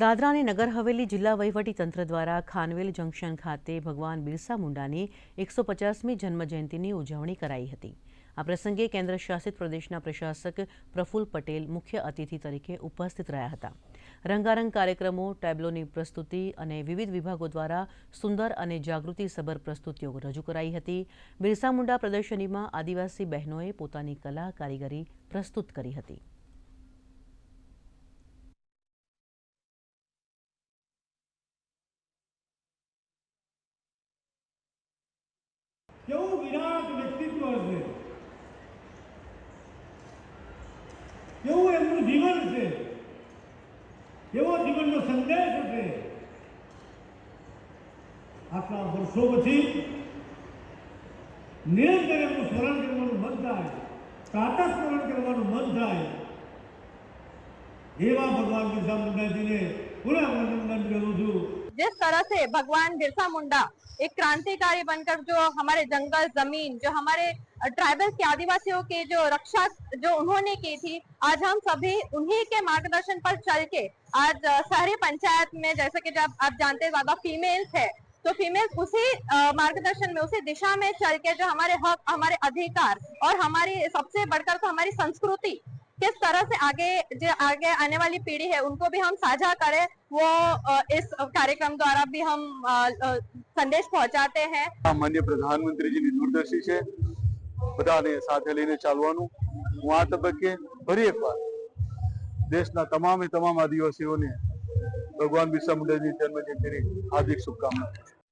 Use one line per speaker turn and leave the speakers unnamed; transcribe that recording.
દાદરા અને નગર હવેલી જિલ્લા વહીવટી તંત્ર દ્વારા ખાનવેલ જંકશન ખાતે ભગવાન બિરસા મુંડાની એકસો પચાસમી જન્મજયંતિની ઉજવણી કરાઈ હતી. આ પ્રસંગે કેન્દ્ર શાસિત પ્રદેશના પ્રશાસક પ્રફુલ્લ પટેલ મુખ્ય અતિથિ તરીકે ઉપસ્થિત રહ્યા હતા. રંગારંગ કાર્યક્રમો, ટેબ્લોની પ્રસ્તુતિ અને વિવિધ વિભાગો દ્વારા સુંદર અને જાગૃતિસભર પ્રસ્તુતિઓ રજૂ કરાઈ હતી. બિરસા મુંડા પ્રદર્શનીમાં આદિવાસી બહેનોએ પોતાની કલા કારીગરી પ્રસ્તુત કરી હતી.
કેવું વિરાટ વ્યક્તિત્વ હશે કેવું એમનું જીવન છે કેવો જીવનનો સંદેશ હશે આટલા વર્ષો પછી નિરંતર એમનું સ્મરણ કરવાનું મન થાય પ્રાતઃ સ્મરણ કરવાનું મન થાય એવા ભગવાન બિરસા મુંડાજીને કરું છું
जिस तरह से भगवान बिरसा मुंडा एक क्रांतिकारी बनकर जो हमारे जंगल, ज़मीन, जो हमारे ट्राइबल के आदिवासियों के जो रक्षा जो उन्होंने की थी, आज हम सभी उन्हीं के मार्गदर्शन पर चल के आज शहरी पंचायत में जैसे कि जब आप जानते हैं ज़्यादा फीमेल्स है तो फीमेल्स उसी मार्गदर्शन में, उसी दिशा में चल के जो हमारे हक, हमारे अधिकार और हमारी सबसे बढ़कर तो हमारी संस्कृति किस तरह से आगे जो आगे आने वाली पीढ़ी है उनको भी हम साझा करें वो अ, इस कार्यक्रम द्वारा भी हम अ, अ, संदेश पहुंचाते हैं
આ માન્ય પ્રધાનમંત્રીજીની દૂરદર્શી છે બધાને સાથે લઈને ચાલવાનું હું આ તબક્કે ફરી એકવાર દેશના તમામે તમામ આદિવાસીઓને ભગવાન બિરસા મુંડાની જન્મજયંતિની હાર્દિક શુભકામના